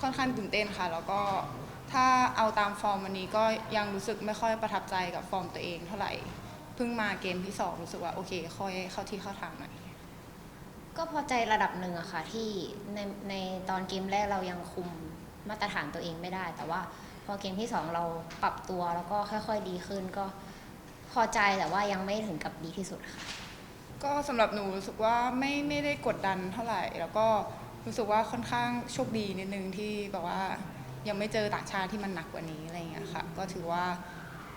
ค่อนข้างตื่นเต้นค่ะ แล้วก็ถ้าเอาตามฟอร์มวันนี้ก็ยังรู้สึกไม่ค่อยประทับใจกับฟอร์มตัวเองเท่าไหร่เพิ่งมาเกมที่สองรู้สึกว่าโอเคค่อยเข้าที่เข้าทางหน่อยก็พอใจระดับหนึ่งอะค่ะที่ในในตอนเกมแรกเรายังคุมมาตรฐานตัวเองไม่ได้ แต่ว่าพอเกมที่สองเราปรับตัวแล้วก็ค่อย ๆ ดีขึ้นก็พอใจแต่ว่ายังไม่ถึงกับดีที่สุดค่ะ ก็สำหรับหนูรู้สึกว่าไม่ไม่ได้กดดันเท่าไหร่แล้วก็ รู้สึกว่าค่อนข้างโชคดีนิดนึงที่แบบว่ายังไม่เจอต่างชาติที่มันหนักกว่านี้อะไรอย่างเงี้ยค่ะ ก็ถือว่า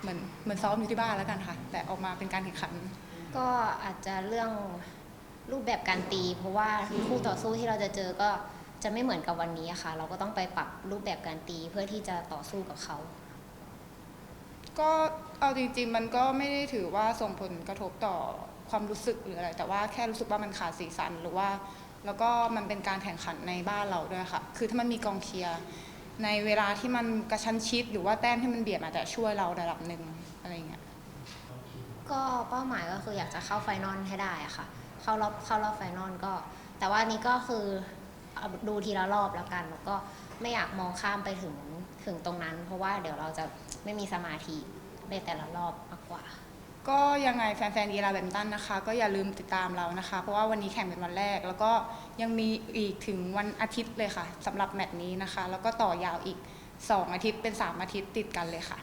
เหมือนเหมือนซ้อมอยู่ที่บ้านแล้วกันค่ะ แต่ออกมาเป็นการแข่งขัน ก็อาจจะเรื่องรูปแบบการตี เพราะว่าคู่ต่อสู้ที่เราจะเจอก็จะไม่เหมือนกับวันนี้อะค่ะ เราก็ต้องไปปรับรูปแบบการตีเพื่อที่จะต่อสู้กับเขา ก็เอาจริง ๆ มันก็ไม่ได้ถือว่าส่งผลกระทบต่อความรู้สึกหรืออะไร แต่ว่าแค่รู้สึกว่ามันขาดสีสันหรือว่า แล้วก็มันเป็นการแข่งขันในบ้านเราด้วยค่ะ คือถ้ามันมีกองเชียร์ในเวลาที่มันกระชั้นชิดหรือว่าแต้มที่มันเบียดอาจจะช่วยเราระดับหนึ่งอะไรอย่างเงี้ย ก็เป้าหมายก็คืออยากจะเข้าไฟนอลให้ได้อะค่ะ เข้ารอบเข้ารอบไฟนอลก็ แต่ว่านี้ก็คือดูทีละรอบแล้วกัน แล้วก็ไม่อยากมองข้ามไปถึงถึงตรงนั้น เพราะว่าเดี๋ยวเราจะไม่มีสมาธิในแต่ละรอบมากกว่า ก็ยังไงแฟนๆอีราแบมตันนะคะ ก็อย่าลืมติดตามเรานะคะ เพราะว่าวันนี้แข่งเป็นวันแรก แล้วก็ยังมีอีกถึงวันอาทิตย์เลยค่ะสำหรับแมตช์นี้นะคะ แล้วก็ต่อยาวอีก 2 อาทิตย์เป็น 3 อาทิตย์ติดกันเลยค่ะ